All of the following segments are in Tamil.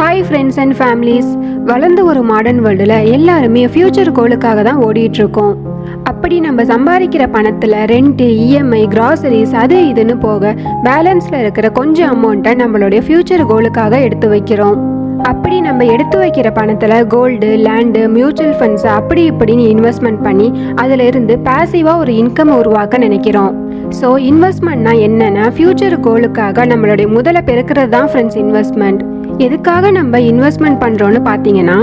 ஹாய் ஃப்ரெண்ட்ஸ் அண்ட் ஃபேமிலிஸ் வளர்ந்த ஒரு மாடர்ன் வேர்ல்டில் எல்லாருமே ஃப்யூச்சர் கோலுக்காக தான் ஓடிட்டுருக்கோம். அப்படி நம்ம சம்பாதிக்கிற பணத்தில் ரெண்ட்டு இஎம்ஐ கிராசரிஸ் அது இதுன்னு போக பேலன்ஸில் இருக்கிற கொஞ்சம் அமௌண்ட்டை நம்மளுடைய ஃப்யூச்சர் கோலுக்காக எடுத்து வைக்கிறோம். அப்படி நம்ம எடுத்து வைக்கிற பணத்தில் கோல்டு லேண்டு மியூச்சுவல் ஃபண்ட்ஸ் அப்படி இப்படின்னு இன்வெஸ்ட்மெண்ட் பண்ணி அதிலிருந்து பேசிவாக ஒரு இன்கம் உருவாக்க நினைக்கிறோம். ஸோ இன்வெஸ்ட்மெண்ட்னா என்னென்னா ஃப்யூச்சர் கோலுக்காக நம்மளுடைய முதல்ல பெருக்கிறது தான் ஃப்ரெண்ட்ஸ் இன்வெஸ்ட்மெண்ட் எதுக்காக நம்ம இன்வெஸ்ட்மெண்ட் பண்ணுறோன்னு பார்த்தீங்கன்னா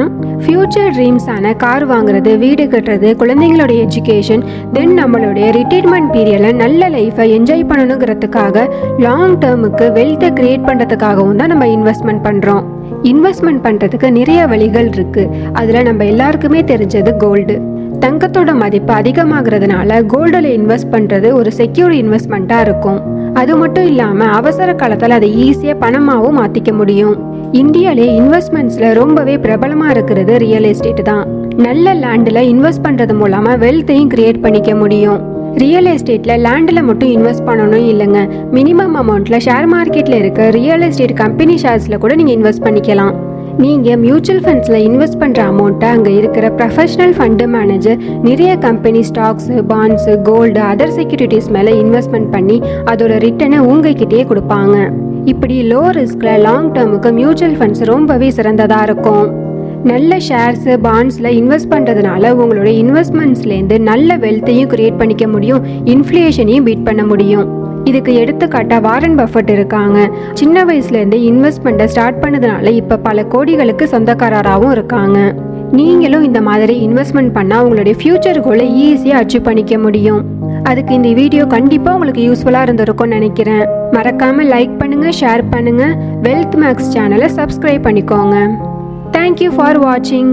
ஃப்யூச்சர் ட்ரீம்ஸான கார் வாங்குறது வீடு கட்டுறது குழந்தைங்களுடைய எஜுகேஷன் தென் நம்மளுடைய ரிட்டைர்மெண்ட் பீரியடில் நல்ல லைஃப்பை என்ஜாய் பண்ணணுங்கிறதுக்காக லாங் டேர்முக்கு வெல்த்தை கிரியேட் பண்ணுறதுக்காகவும் தான் நம்ம இன்வெஸ்ட்மெண்ட் பண்ணுறோம் இன்வெஸ்ட்மெண்ட் பண்ணுறதுக்கு நிறைய வழிகள் இருக்குது அதில் நம்ம எல்லாருக்குமே தெரிஞ்சது கோல்டு தங்கத்தோட மதிப்பு அதிகமாகிறதுனால கோல்டில் இன்வெஸ்ட் பண்ணுறது ஒரு செக்யூர் இன்வெஸ்ட்மெண்ட்டாக இருக்கும். அது மட்டும் இல்லாமல் அவசர காலத்தில் அதை ஈஸியாக பணமாகவும் மாற்றிக்க முடியும். இந்தியாவிலே இன்வெஸ்ட்மெண்ட்ஸில் ரொம்பவே பிரபலமாக இருக்கிறது ரியல் எஸ்டேட் தான். நல்ல லேண்டில் இன்வெஸ்ட் பண்ணுறது மூலமாக வெல்த்தையும் கிரியேட் பண்ணிக்க முடியும். ரியல் எஸ்டேட்டில் லேண்டில் மட்டும் இன்வெஸ்ட் பண்ணணும் இல்லைங்க. மினிமம் அமௌண்ட்டில் ஷேர் மார்க்கெட்டில் இருக்க ரியல் எஸ்டேட் கம்பெனி ஷேர்ஸில் கூட நீங்கள் இன்வெஸ்ட் பண்ணிக்கலாம். நீங்கள் மியூச்சுவல் ஃபண்ட்ஸில் இன்வெஸ்ட் பண்ணுற அமௌண்ட்டை அங்கே இருக்கிற ப்ரொஃபஷனல் ஃபண்டு மேனேஜர் நிறைய company stocks bonds gold other securities மேலே இன்வெஸ்ட்மெண்ட் பண்ணி அதோட ரிட்டனை உங்ககிட்டயே கொடுப்பாங்க. இப்படி லோ ரிஸ்கில் லாங் டேர்முக்கு மியூச்சுவல் ஃபண்ட்ஸ் ரொம்பவே சிறந்ததாக இருக்கும். நல்ல ஷேர்ஸு பாண்ட்ஸில் இன்வெஸ்ட் பண்ணுறதுனால உங்களோட இன்வெஸ்ட்மெண்ட்ஸ்லேருந்து நல்ல வெல்த்தையும் க்ரியேட் பண்ணிக்க முடியும் இன்ஃப்ளேஷனையும் பீட் பண்ண முடியும். இதுக்கு எடுத்துக்காட்டா வாரன் பஃபட் இருக்காங்க. சின்ன வயசுலேருந்து இன்வெஸ்ட்மெண்ட்டை ஸ்டார்ட் பண்ணதுனால இப்போ பல கோடிகளுக்கு சொந்தக்காரராகவும் இருக்காங்க. நீங்களும் இந்த மாதிரி இன்வெஸ்ட்மெண்ட் பண்ணால் உங்களுடைய ஃப்யூச்சர் கோலை ஈஸியாக அச்சீவ் பண்ணிக்க முடியும். அதுக்கு இந்த வீடியோ கண்டிப்பாக உங்களுக்கு யூஸ்ஃபுல்லாக இருந்திருக்கும்னு நினைக்கிறேன். மறக்காமல் லைக் பண்ணுங்கள் ஷேர் பண்ணுங்கள் வெல்த் மேக்ஸ் சேனலை சப்ஸ்கிரைப் பண்ணிக்கோங்க. தேங்க்யூ ஃபார் வாட்சிங்